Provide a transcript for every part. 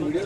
Video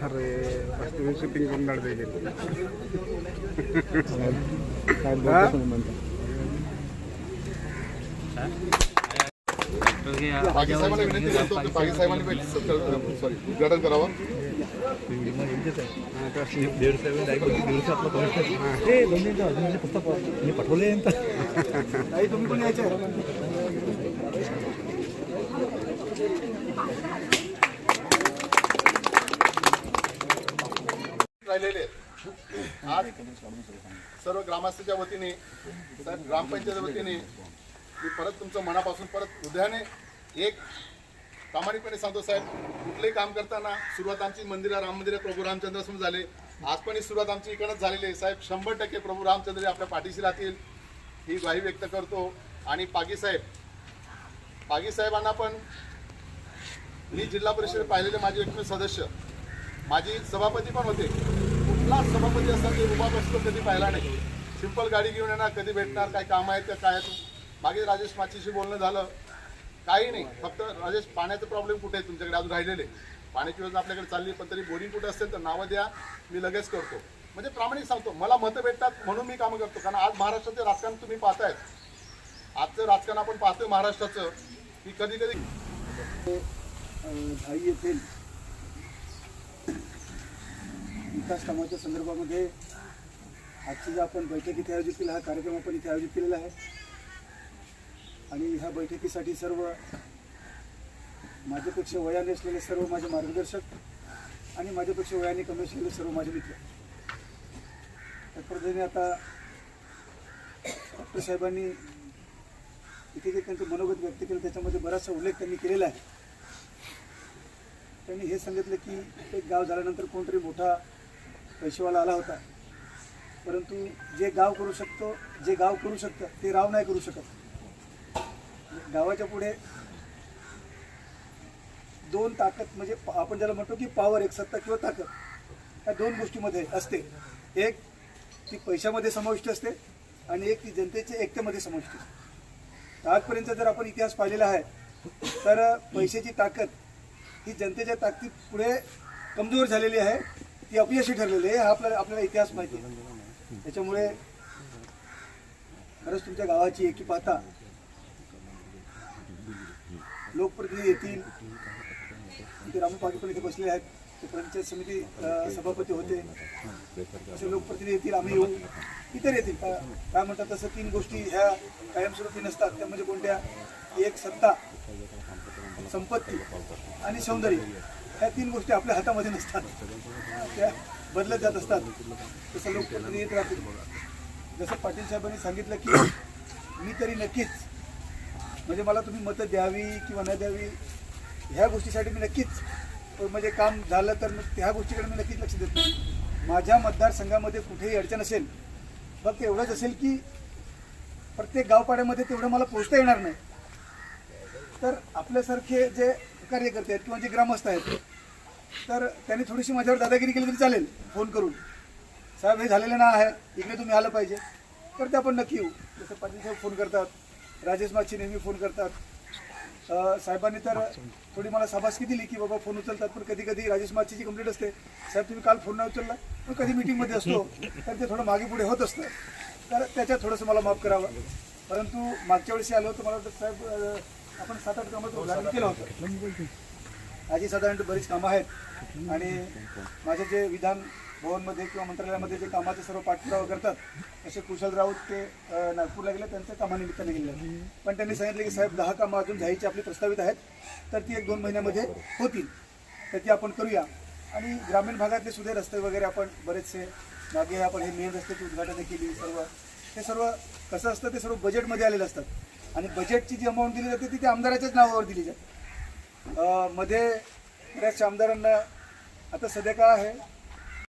अरे first shooting करून काढता येईल बाकी करावं विनंती करतो की राहिलेले आज सर्व ग्रामस्थांच्या वतीने साहेब ग्रामपंचायतीच्या वतीने मी परत तुमचं मनापासून परत हृदयाने एक प्रामाणिकपणे सांगतो साहेब कुठलंही काम करताना सुरुवात आमची मंदिरा राम मंदिर प्रभू रामचंद्रासून झाले. आज पण ही सुरुवात आमची इकडंच झालेली आहे. साहेब शंभर टक्के प्रभू रामचंद्र आपल्या पाठीशी राहतील ही ग्वाही व्यक्त करतो. आणि पागी साहेब बागी साहेबांना पण मी जिल्हा परिषद पाहिलेले माझे एकमेव सदस्य माझी सभापती पण होते. कुठलाच सभापती असा ते उभा बसतो कधी पाहिला नाही. सिंपल गाडी घेऊन येणार कधी भेटणार काय काम आहेत तर काय आहेत. मागे राजेश माचीशी बोलणं झालं. काही नाही. फक्त राजेश पाण्याचा प्रॉब्लेम कुठे आहे तुमच्याकडे? अजून राहिलेले पाण्याची योजना आपल्याकडे चालली पण तरी बोरिंग कुठे असेल तर नावं द्या. मी लगेच करतो. म्हणजे प्रामाणिक सांगतो. मला मतं भेटतात म्हणून मी कामं करतो. कारण आज महाराष्ट्राचे राजकारण तुम्ही पाहतायत. आजचं राजकारण आपण पाहतोय महाराष्ट्राचं. की कधी कधी धाई येथील विकास कामाच्या संदर्भामध्ये आजची जे आपण बैठक इथे आयोजित केला हा कार्यक्रम आपण इथे आयोजित केलेला आहे. आणि ह्या बैठकीसाठी सर्व माझ्यापेक्षा वयाने असलेले सर्व माझे मार्गदर्शक आणि माझ्यापेक्षा वयाने कमी असलेले सर्व माझे मित्र. त्या पद्धतीने आता डॉक्टर साहेबांनी इथे जे त्यांचं मनोगत व्यक्त केलं त्याच्यामध्ये बराचसा उल्लेख त्यांनी केलेला आहे. त्यांनी हे सांगितलं की एक गाव झाल्यानंतर कोणतरी मोठा पैसेवाला आला होता. परंतु जे गाव करू शकतो जे गाव करू शकतं ते राव नाही करू शकत. गावाच्या पुढे दोन ताकद म्हणजे आपण ज्याला म्हणतो की पॉवर एक सत्ता किंवा ताकद ह्या दोन गोष्टीमध्ये असते. एक ती पैशामध्ये समाविष्ट असते आणि एक ती जनतेच्या एकतेमध्ये समाविष्ट असते. आजपर्यंत जर आपण इतिहास पाहिलेला आहे तर पैशाची ताकद ही जनतेच्या ताकदीत पुढे कमजोर झालेली आहे ती अपयशी ठरलेली आहे हा आपल्याला आपल्याला इतिहास माहिती आहे. त्याच्यामुळे खरंच तुमच्या गावाची एकी पाहता लोकप्रतिनिधी येतील. रामू पाटील पण इथे बसले आहेत. ते पंचायत समिती सभापती होते. असे लोकप्रतिनिधी येतील आम्ही येऊ. इतर येतील. काय म्हणतात तसं तीन गोष्टी ह्या कायमस्वरूपी नसतात. त्या म्हणजे कोणत्या? एक सत्ता संपत्ती आणि सौंदर्य. ह्या तीन गोष्टी आपल्या हातामध्ये नसतात. त्या बदलत जात असतात. तसं लोकप्रतिनिधी येत राहतील. जसं पाटील साहेबांनी सांगितलं की मी तरी नक्कीच म्हणजे मला तुम्ही मतं द्यावी किंवा न द्यावी ह्या गोष्टीसाठी मी नक्कीच म्हणजे काम झालं तर मग त्या गोष्टीकडे मी नक्कीच लक्ष देत नाही. माझ्या मतदारसंघामध्ये कुठेही अडचण असेल फक्त एवढंच असेल की प्रत्येक गावपाड्यामध्ये तेवढं मला पोचता येणार नाही. तर आपल्यासारखे जे कार्यकर्ते आहेत किंवा जे ग्रामस्थ आहेत तर त्यांनी थोडीशी माझ्यावर दादागिरी केली तरी चालेल फोन करून. साहेब हे झालेलं ना आहे इकडे तुम्ही आलं पाहिजे. तर ते आपण नक्की येऊ. जसं पाटील साहेब फोन करतात राजेश माची नेहमी फोन करतात. साहेबांनी तर थोडी मला शाबासकी दिली की बाबा फोन उचलतात पण कधी कधी राजेश माचीची कंप्लेंट असते. साहेब तुम्ही काल फोन नाही उचलला? पण कधी मिटिंगमध्ये असतो. तर ते थोडं मागे पुढे होत असतं. तर त्याच्यात थोडंसं मला माफ करावं. परंतु मागच्या वेळेस आलो तर मला वाटतं साहेब आपण सात आठ कामात उदाहरण केलं होतं. माझी साधारण बरीच कामं आहेत. आणि माझे जे विधान भवनमध्ये किंवा मंत्रालयामध्ये जे कामाचे सर्व पाठपुरावा करतात असे कुशल राऊत ते नागपूरला गेले त्यांच्या कामानिमित्ताने गेले. पण त्यांनी सांगितलं की साहेब दहा कामं अजून जायची आपली प्रस्तावित आहेत तर ती एक दोन महिन्यामध्ये होतील तर ती आपण करूया. आणि ग्रामीण भागातले सुद्धा रस्ते वगैरे आपण बरेचसे मागे आपण हे मेन रस्त्याची उद्घाटनं केली सर्व. हे सर्व कसं असतं ते सर्व बजेटमध्ये आलेलं असतात आणि बजेटची जी अमाऊंट दिली जाते ती त्या आमदाराच्याच नावावर दिली जाते. मध्ये बऱ्याचशा आमदारांना आता सध्या काय आहे